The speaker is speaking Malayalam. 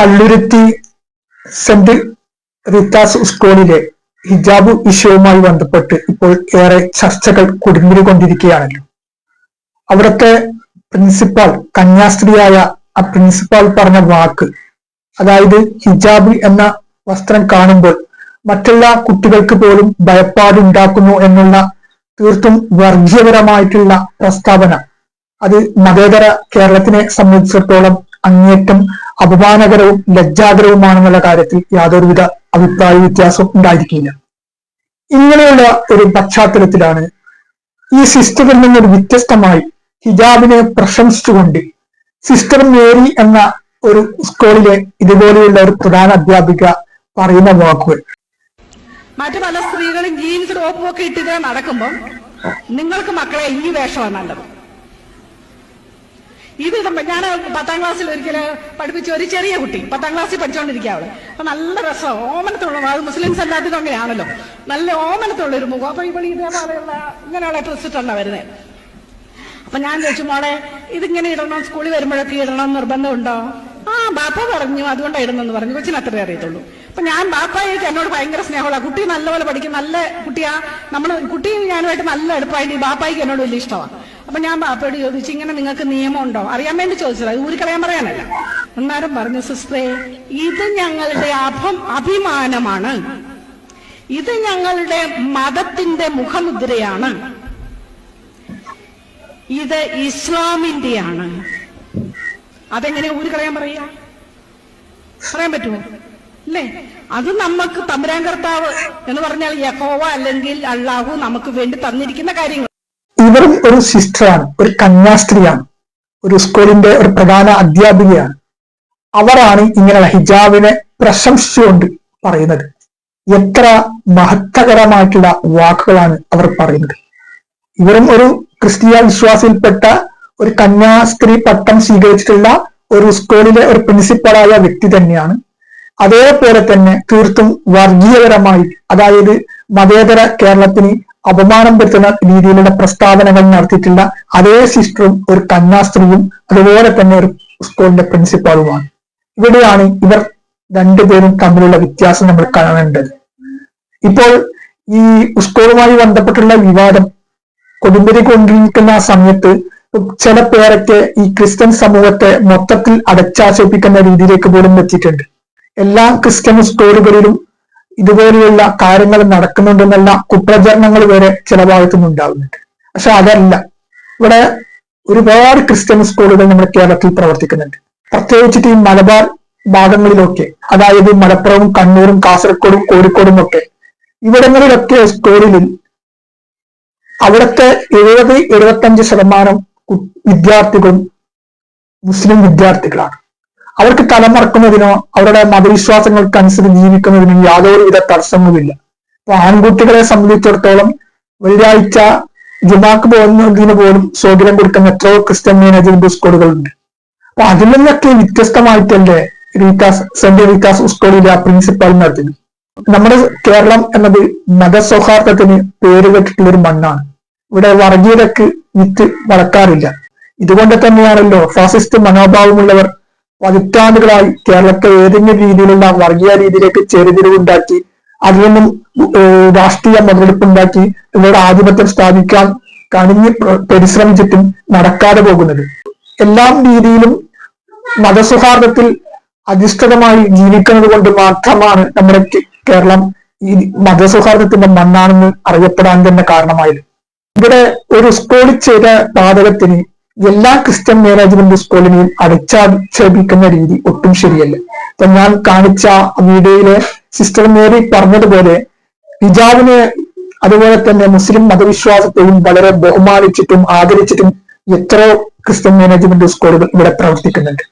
പള്ളുരുത്തി സെന്റ് റിത്താസ് സ്കൂളിലെ ഹിജാബ് വിഷയവുമായി ബന്ധപ്പെട്ട് ഇപ്പോൾ ഏറെ ചർച്ചകൾ കുടുങ്ങിക്കൊണ്ടിരിക്കുകയാണല്ലോ അവിടുത്തെ പ്രിൻസിപ്പാൾ കന്യാസ്ത്രീയായ ആ പ്രിൻസിപ്പാൾ പറഞ്ഞ വാക്ക് അതായത് ഹിജാബ് എന്ന വസ്ത്രം കാണുമ്പോൾ മറ്റുള്ള കുട്ടികൾക്ക് പോലും ഭയപ്പാടുണ്ടാക്കുന്നു എന്നുള്ള തീർത്തും വർഗീയപരമായിട്ടുള്ള പ്രസ്താവന. അത് മതേതര കേരളത്തിനെ സംബന്ധിച്ചിടത്തോളം അങ്ങേറ്റം അപമാനകരവും ലജ്ജാകരവുമാണെന്നുള്ള കാര്യത്തിൽ യാതൊരുവിധ അഭിപ്രായ വ്യത്യാസവും ഉണ്ടായിരിക്കില്ല. ഇങ്ങനെയുള്ള ഒരു പശ്ചാത്തലത്തിലാണ് ഈ സിസ്റ്ററിൽ നിന്നൊരു വ്യത്യസ്തമായി ഹിജാബിനെ പ്രശംസിച്ചുകൊണ്ട് സിസ്റ്റർ മേരി എന്ന ഒരു സ്കൂളിലെ ഇതുപോലെയുള്ള ഒരു പ്രധാന അധ്യാപിക പറയുന്ന വാക്കുകൾ. മറ്റു പല സ്ത്രീകളും ജീൻസ് ടോപ്പും ഒക്കെ ഇട്ടിട്ട് നടക്കുമ്പോൾ നിങ്ങൾക്ക് മക്കളെ ഈ വേഷമാണ് നല്ലത്. ഇത് ഇടുമ്പോ ഞാൻ പത്താം ക്ലാസ്സിൽ ഒരിക്കൽ പഠിപ്പിച്ച ഒരു ചെറിയ കുട്ടി പത്താം ക്ലാസ്സിൽ പഠിച്ചുകൊണ്ടിരിക്കുക അവൾ. അപ്പൊ നല്ല രസം ഓമനത്തുള്ള അത് മുസ്ലിംസ് എല്ലാത്തിനും അങ്ങനെയാണല്ലോ. നല്ല ഓമനത്തുള്ള ഒരു മുഖം. അപ്പൊ ഇവിടെ ഇതേപോലെയുള്ള ഇങ്ങനെയുള്ള ഡ്രസ് ഇട്ടുള്ള വരുന്നത് അപ്പൊ ഞാൻ ചോദിച്ചു മോളെ ഇതിങ്ങനെ ഇടണം സ്കൂളിൽ വരുമ്പോഴൊക്കെ ഇടണം നിർബന്ധമുണ്ടോ ബാപ്പ പറഞ്ഞു അതുകൊണ്ടാണ് ഇടുന്നെന്ന് പറഞ്ഞു. കൊച്ചിന് അത്രേ അറിയത്തുള്ളൂ. അപ്പൊ ഞാൻ ബാപ്പായിട്ട് എന്നോട് ഭയങ്കര സ്നേഹമുള്ള കുട്ടി നല്ലപോലെ പഠിക്കും നല്ല കുട്ടിയാ. നമ്മൾ കുട്ടിയും ഞാനുമായിട്ട് നല്ല എടുപ്പായിട്ട് ഈ ബാപ്പായിക്ക് എന്നോട് വലിയ ഇഷ്ടമാണ് അപ്പൊ ഞാൻ ബാപ്പയോട് ചോദിച്ചു ഇങ്ങനെ നിങ്ങൾക്ക് നിയമം ഉണ്ടോ അറിയാൻ വേണ്ടി ചോദിച്ചത്. ഊരിക്കളയാൻ പറയാനല്ല. അന്നേരം പറഞ്ഞു സിസ്റ്റേ ഇത് ഞങ്ങളുടെ അഭം അഭിമാനമാണ്. ഇത് ഞങ്ങളുടെ മതത്തിന്റെ മുഖമുദ്രയാണ്. ഇത് ഇസ്ലാമിന്റെയാണ്. അതെങ്ങനെ ഊരി കളയാൻ പറയാ പറയാൻ പറ്റുമോ? അല്ലേ? അത് നമുക്ക് തമ്പുരാൻ കർത്താവ് എന്ന് പറഞ്ഞാൽ യഹോവ അല്ലെങ്കിൽ അള്ളാഹു നമുക്ക് വേണ്ടി തന്നിരിക്കുന്ന കാര്യങ്ങൾ. ഇവരും ഒരു സിസ്റ്ററാണ് ഒരു കന്യാസ്ത്രീയാണ് ഒരു സ്കൂളിന്റെ ഒരു പ്രധാന അധ്യാപികയാണ്. അവരാണ് ഇങ്ങനെ ഹിജാബിനെ പ്രശംസിച്ചുകൊണ്ട് പറയുന്നത്. എത്ര മഹത്തകരമായിട്ടുള്ള വാക്കുകളാണ് അവർ പറയുന്നത്. ഇവരും ഒരു ക്രിസ്തീയ വിശ്വാസത്തിൽപ്പെട്ട ഒരു കന്യാസ്ത്രീ പട്ടം സ്വീകരിച്ചിട്ടുള്ള ഒരു സ്കൂളിലെ ഒരു പ്രിൻസിപ്പളായ വ്യക്തി തന്നെയാണ്. അതേപോലെ തന്നെ തീർത്തും വർഗീയപരമായി അതായത് മതേതര കേരളത്തിന് അപമാനം പറ്റുന്ന രീതിയിലുള്ള പ്രസ്താവനകൾ നടത്തിയിട്ടുള്ള അതേ സിസ്റ്ററും ഒരു കന്യാസ്ത്രീയും അതുപോലെ തന്നെ ഒരു സ്കൂളിന്റെ പ്രിൻസിപ്പാളുമാണ്. ഇവിടെയാണ് ഇവർ രണ്ടുപേരും തമ്മിലുള്ള വ്യത്യാസം നമ്മൾ കാണേണ്ടത്. ഇപ്പോൾ ഈ സ്കൂളുമായി ബന്ധപ്പെട്ടുള്ള വിവാദം കൊടുമ്പിരി കൊണ്ടിരിക്കുന്ന സമയത്ത് ചില പേരൊക്കെ ഈ ക്രിസ്ത്യൻ സമൂഹത്തെ മൊത്തത്തിൽ അടച്ചാക്ഷേപിക്കുന്ന രീതിയിലേക്ക് പോലും എത്തിയിട്ടുണ്ട്. എല്ലാ ക്രിസ്ത്യൻ സ്കൂളുകളിലും ഇതുപോലെയുള്ള കാര്യങ്ങൾ നടക്കുന്നുണ്ടെന്നുള്ള കുപ്രചരണങ്ങൾ വരെ ചില ഭാഗത്തുനിന്ന് ഉണ്ടാകുന്നുണ്ട്. പക്ഷെ അതല്ല. ഇവിടെ ഒരുപാട് ക്രിസ്ത്യൻ സ്കൂളുകൾ നമ്മുടെ കേരളത്തിൽ പ്രവർത്തിക്കുന്നുണ്ട്. പ്രത്യേകിച്ചിട്ട് ഈ മലബാർ ഭാഗങ്ങളിലൊക്കെ അതായത് മലപ്പുറവും കണ്ണൂരും കാസർഗോഡും കോഴിക്കോടും ഒക്കെ ഇവിടങ്ങളിലൊക്കെ സ്കൂളിൽ അവിടുത്തെ എഴുപത് എഴുപത്തഞ്ച് ശതമാനം വിദ്യാർത്ഥികളും മുസ്ലിം വിദ്യാർത്ഥികളാണ്. അവർക്ക് തലമറക്കുന്നതിനോ അവരുടെ മതവിശ്വാസങ്ങൾക്കനുസരിച്ച് ജീവിക്കുന്നതിനോ യാതൊരുവിധ തടസ്സങ്ങളുമില്ല. അപ്പൊ ആൺകുട്ടികളെ സംബന്ധിച്ചിടത്തോളം വെള്ളിയാഴ്ച ജുമാക്ക് പോകുന്നതിന് പോലും സൗകര്യം കൊടുക്കുന്ന എത്രയോ ക്രിസ്ത്യൻ മാനേജ്മെന്റ് സ്കൂളുകളുണ്ട്. അപ്പൊ അതിൽ നിന്നൊക്കെ വ്യത്യസ്തമായിട്ടല്ലേ റീകാസ് സെന്റ് റീകാസ് സ്കൂളിലെ പ്രിൻസിപ്പൽ പ്രിൻസിപ്പാൾ നടത്തുന്നത്? നമ്മുടെ കേരളം എന്നത് മതസൗഹാർദ്ദത്തിന് പേരുകെട്ടിട്ടുള്ള ഒരു മണ്ണാണ്. ഇവിടെ വർഗീയതക്ക് വിത്ത് വളക്കാറില്ല ഇതുകൊണ്ട് തന്നെയാണല്ലോ ഫാസിസ്റ്റ് മനോഭാവമുള്ളവർ പതിറ്റാണ്ടുകളായി കേരളത്തെ ഏതെങ്കിലും രീതിയിലുള്ള വർഗീയ രീതിയിലേക്ക് ചെറുതിരിവുണ്ടാക്കി അതിൽ നിന്നും രാഷ്ട്രീയ മുതലെടുപ്പുണ്ടാക്കി ഇവരുടെ ആധിപത്യം സ്ഥാപിക്കാൻ കണിഞ്ഞ് പ്ര- പരിശ്രമിച്ചിട്ടും നടക്കാതെ പോകുന്നത്. എല്ലാം രീതിയിലും മതസൗഹാർദ്ദത്തിൽ അധിഷ്ഠിതമായി ജീവിക്കുന്നത് കൊണ്ട് മാത്രമാണ് നമ്മുടെ കേരളം ഈ മതസൗഹാർദ്ദത്തിന്റെ മണ്ണാണെന്ന് അറിയപ്പെടാൻ തന്നെ കാരണമായത്. ഇവിടെ ഒരു സ്കൂളിൽ ചെയ്ത പാതകത്തിന് എല്ലാ ക്രിസ്ത്യൻ മാനേജ്മെന്റ് സ്കൂളിനെയും അടച്ചാക്ഷേപിക്കുന്ന രീതി ഒട്ടും ശരിയല്ല. ഇപ്പൊ ഞാൻ കാണിച്ച വീഡിയോയിലെ സിസ്റ്റർ മേരി പറഞ്ഞതുപോലെ ഹിജാബിനെ അതുപോലെ തന്നെ മുസ്ലിം മതവിശ്വാസത്തെയും വളരെ ബഹുമാനിച്ചിട്ടും ആദരിച്ചിട്ടും എത്രയോ ക്രിസ്ത്യൻ മാനേജ്മെന്റ് സ്കൂളുകൾ ഇവിടെ പ്രവർത്തിക്കുന്നുണ്ട്.